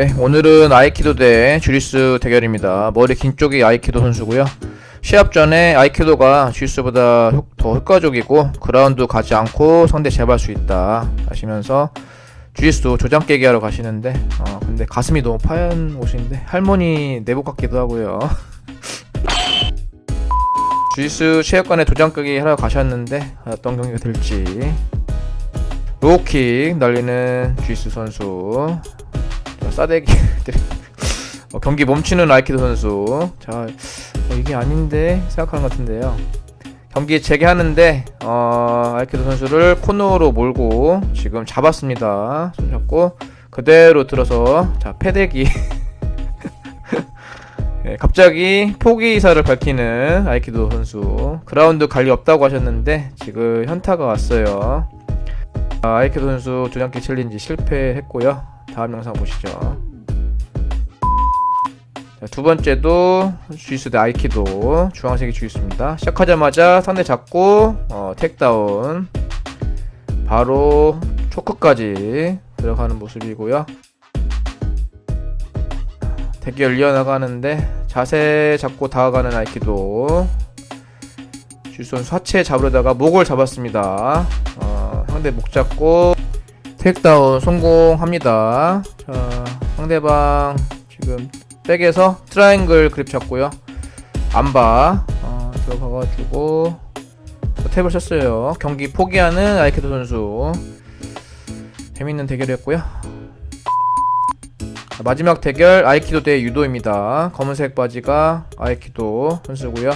네, 오늘은 아이키도 대 주리스 대결입니다. 머리 긴 쪽이 아이키도 선수고요. 시합 전에 아이키도가 주리스보다 효- 더 효과적이고 그라운드 가지 않고 상대 제압할 수 있다 하시면서 주리스 조장 깨기 하러 가시는데 어, 근데 가슴이 너무 파얀 옷인데 할머니 내복 같기도 하고요. 주리스 체육관에 도장 깨기 하러 가셨는데 어떤 경기가 될지 로우킥 날리는 주리스 선수 자, 싸대기 어, 경기 멈추는 아이키도 선수. 자 어, 이게 아닌데 생각하는 것 같은데요. 경기 재개하는데 어, 아이키도 선수를 코너로 몰고 지금 잡았습니다. 손 잡고 그대로 들어서 자 패대기. 예, 갑자기 포기 의사를 밝히는 아이키도 선수. 그라운드 관리 없다고 하셨는데 지금 현타가 왔어요 아, 아이키도 선수 조장기 챌린지 실패했고요 다음 영상 보시죠. 자, 두 번째도 주이스 대 아이키도 주황색이 주이스입니다. 시작하자마자 상대 잡고 어, 택다운 바로 초크까지 들어가는 모습이고요. 대결 이어나가는데 자세 잡고 다가가는 아이키도 선수 하체 잡으려다가 목을 잡았습니다. 어, 상대 목 잡고 택다운 성공합니다. 자, 상대방 지금 백에서 트라이앵글 그립 잡고요. 안바 어, 들어가가지고 또 탭을 썼어요. 경기 포기하는 아이키도 선수. 재밌는 대결이었고요. 자, 마지막 대결 아이키도 대 유도입니다. 검은색 바지가 아이키도 선수고요.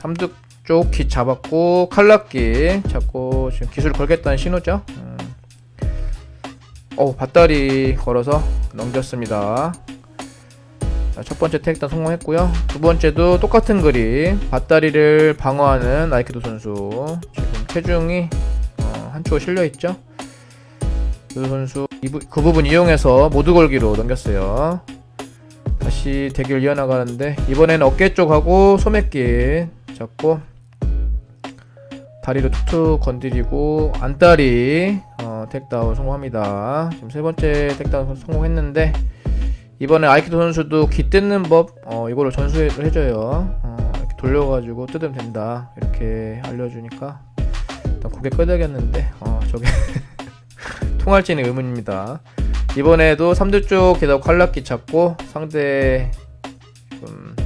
삼득 쪽깃 잡았고 칼락기 잡고 지금 기술 걸겠다는 신호죠. 음. 어 밧다리 걸어서 넘겼습니다. 자, 첫 번째 택단 성공했고요. 두 번째도 똑같은 그림 밧다리를 방어하는 아이키도 선수 지금 체중이 어, 한쪽 실려 있죠. 그 선수 이 부, 그 부분 이용해서 모두 걸기로 넘겼어요. 다시 대결 이어나가는데 이번에는 어깨 쪽하고 소매끼 잡고 다리를 툭툭 건드리고 안다리 어, 택다운 성공합니다. 지금 세 번째 택다운 성공했는데 이번에 아이키도 선수도 귀 뜯는 법 어, 이거를 전수를 해줘요. 어, 이렇게 돌려가지고 뜯으면 된다 이렇게 알려주니까 일단 고개 끄덕였는데 어, 저게 통할지는 의문입니다. 이번에도 3두 쪽 계속 칼락기 잡고 상대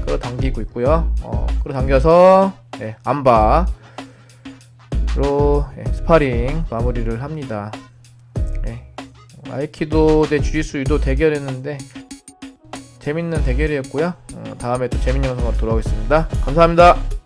끌어당기고 있고요. 어, 끌어당겨서 네, 안바 로 예, 스파링 마무리를 합니다. 예, 아이키도 대 주짓수 유도 대결했는데 재밌는 대결이었고요. 어, 다음에 또 재밌는 영상으로 돌아오겠습니다. 감사합니다.